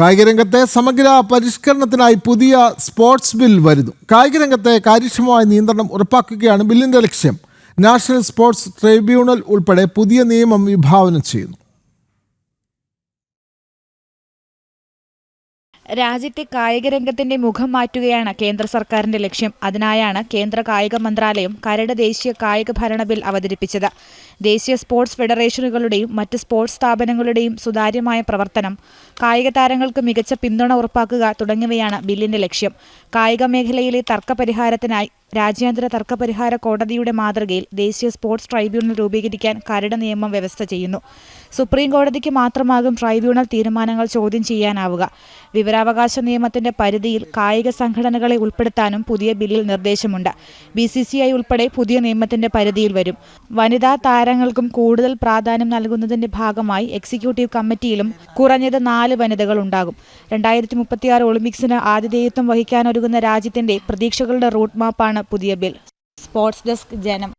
കായികരംഗത്തെ സമഗ്ര പരിഷ്കരണത്തിനായി പുതിയ sports bill വരുന്നു. കായികരംഗത്തെ കാര്യക്ഷമമായ നിയന്ത്രണം ഉറപ്പാക്കുകയാണ് ബില്ലിന്റെ ലക്ഷ്യം. നാഷണൽ സ്പോർട്സ് ട്രൈബ്യൂണൽ ഉൾപ്പെടെ പുതിയ നിയമം വിഭാവനം ചെയ്യുന്നു. രാജ്യത്തെ കായിക രംഗത്തിന്റെ മുഖം മാറ്റുകയാണ് കേന്ദ്ര സർക്കാരിന്റെ ലക്ഷ്യം. അതിനായാണ് കേന്ദ്ര കായിക മന്ത്രാലയം കരട് ദേശീയ കായിക ഭരണ ബിൽ അവതരിപ്പിച്ചത്. ദേശീയ സ്പോർട്സ് ഫെഡറേഷനുകളുടെയും മറ്റ് സ്പോർട്സ് സ്ഥാപനങ്ങളുടെയും സുതാര്യമായ പ്രവർത്തനം കായിക താരങ്ങൾക്ക് മികച്ച പിന്തുണ ഉറപ്പാക്കുക തുടങ്ങിയവയാണ് ബില്ലിന്റെ ലക്ഷ്യം. കായിക മേഖലയിലെ തർക്കപരിഹാരത്തിനായി രാജ്യാന്തര തർക്കപരിഹാര കോടതിയുടെ മാതൃകയിൽ ദേശീയ സ്പോർട്സ് ട്രൈബ്യൂണൽ രൂപീകരിക്കാൻ കരട് നിയമം വ്യവസ്ഥ ചെയ്യുന്നു. സുപ്രീം കോടതിക്ക് മാത്രമാകും ട്രൈബ്യൂണൽ തീരുമാനങ്ങൾ ചോദ്യം ചെയ്യാനാവുക. വിവരാവകാശ നിയമത്തിന്റെ പരിധിയിൽ കായിക സംഘടനകളെ ഉൾപ്പെടുത്താനും പുതിയ ബില്ലിൽ നിർദ്ദേശമുണ്ട്. ബി സി സി ഐ ഉൾപ്പെടെ പുതിയ നിയമത്തിന്റെ പരിധിയിൽ വരും. വനിതാ താരങ്ങൾക്കും കൂടുതൽ പ്രാധാന്യം നൽകുന്നതിന്റെ ഭാഗമായി എക്സിക്യൂട്ടീവ് കമ്മിറ്റിയിലും കുറഞ്ഞത് നാല് വനിതകൾ ഉണ്ടാകും. രണ്ടായിരത്തി മുപ്പത്തിയാറ് ഒളിമ്പിക്സിന് ആതിഥേയത്വം വഹിക്കാനൊരുങ്ങുന്ന രാജ്യത്തിന്റെ പ്രതീക്ഷകളുടെ റൂട്ട് മാപ്പാണ് പുതിയ ബിൽ. സ്പോർട്സ് ഡെസ്ക് ജനം.